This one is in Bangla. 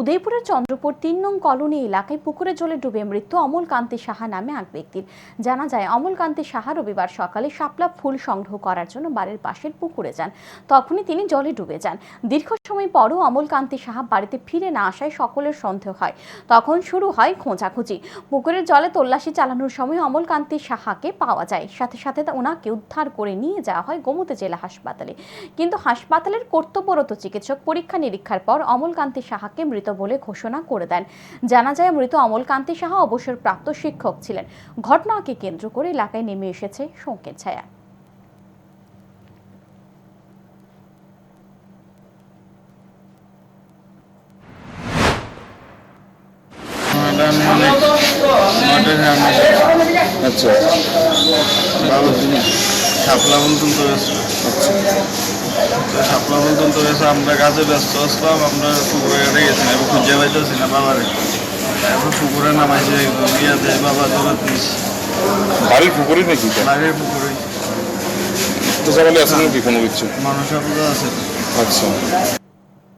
উদয়পুরের চন্দ্রপুর তিন নং কলোনি এলাকায় পুকুরে জলে ডুবে মৃত্যু অমল কান্তি সাহা নামে এক ব্যক্তির। জানা যায়, অমল কান্তি সাহা রবিবার সকালে শাপলা ফুল সংগ্রহ করার জন্য বাড়ির পাশের পুকুরে যান। তখনই তিনি জলে ডুবে যান। দীর্ঘ সময় পরও অমল কান্তি সাহা বাড়িতে ফিরে না আসায় সকলের সন্দেহ হয়। তখন শুরু হয় খোঁজাখুঁজি। পুকুরের জলে তল্লাশি চালানোর সময় অমল কান্তি সাহাকে পাওয়া যায়। সাথে সাথে ওনাকে উদ্ধার করে নিয়ে যাওয়া হয় গোমতী জেলা হাসপাতালে। কিন্তু হাসপাতালের কর্তব্যরত চিকিৎসক পরীক্ষা নিরীক্ষার পর অমলকান্তি সাহাকে মৃত বলে ঘোষণা করে দেন। জানা যায়, মৃত অমল কান্তি সাহা অবসরপ্রাপ্ত শিক্ষক ছিলেন। ঘটনাকে কেন্দ্র করে এলাকায় নেমে এসেছে শোকের ছায়া। আচ্ছা। ভালো জিনিস তো গেছে তো শাপলা বলতেন তো গেছে আমরা কাজে ব্যস্ত আসলাম আমরা পুকুরে গেছিলাম এবার খুঁজে পাইতেছি না বাবারে এখন পুকুরে নামাইছে গিয়া দেয় বাবা নিছি বাড়ির পুকুরে নাকি? বাড়ির পুকুরে তো সকালে আসেন কি কোনো কিছু? মানুষ আপনার আছে। আচ্ছা।